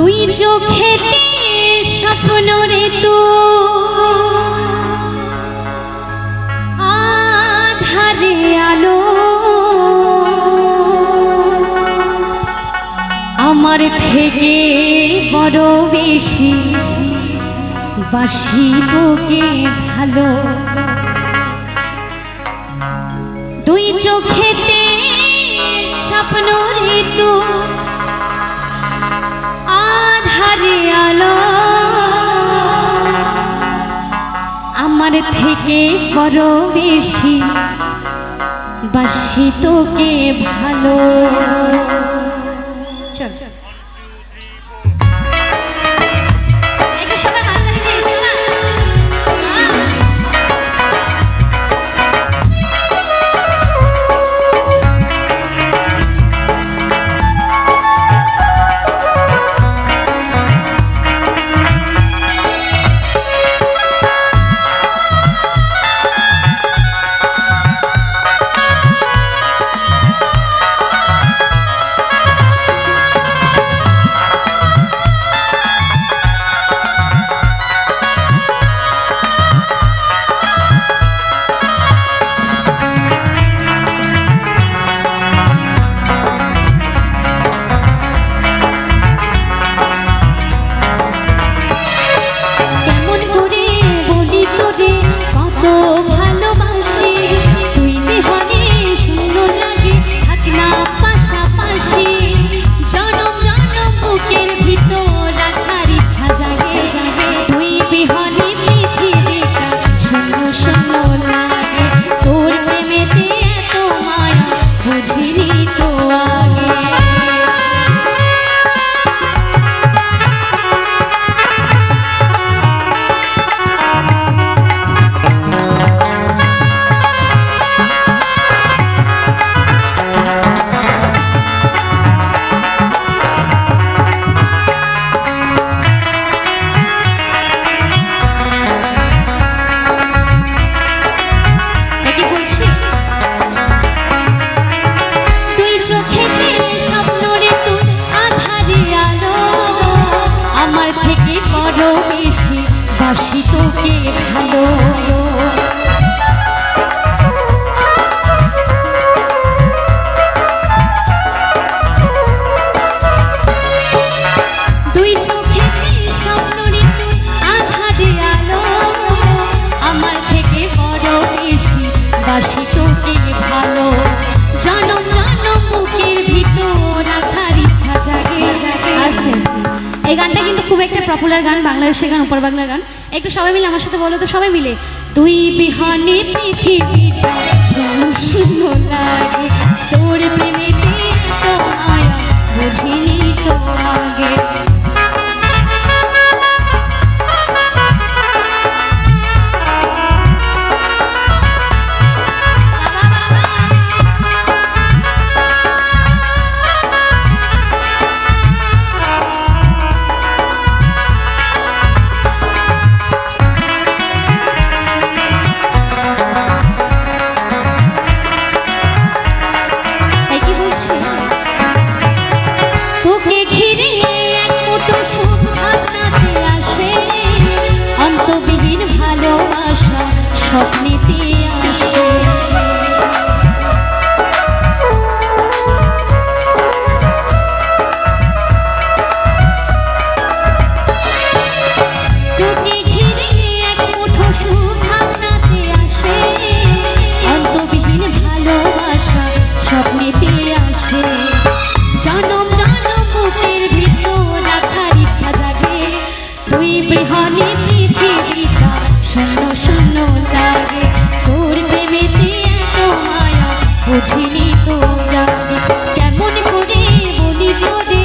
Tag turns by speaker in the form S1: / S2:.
S1: তুই চোখেতে স্বপ্ন রে তু। আধারে আলো। আমার থেকে বড় বেশি বাসি তোকে ভালো। দুই চোখেতে স্বপ্ন ঋতু আলো। আমার থেকে করো বেশি বাসি তোকে ভালো। বেশি বাসি তোকে ভালো পপুলার গান, বাংলাদেশের গান, উপর বাংলার গান। একটু সবাই মিলে আমার সাথে বলো তো, সবাই মিলে। দুই বিহানে পৃথিবী তোর প্রেমেতে তো আয়া বুঝিনি তো আগে। ভালোবাসা স্বপ্নেতে আসে। বুঝিনি তো জানি কেমন করে বলি তোরে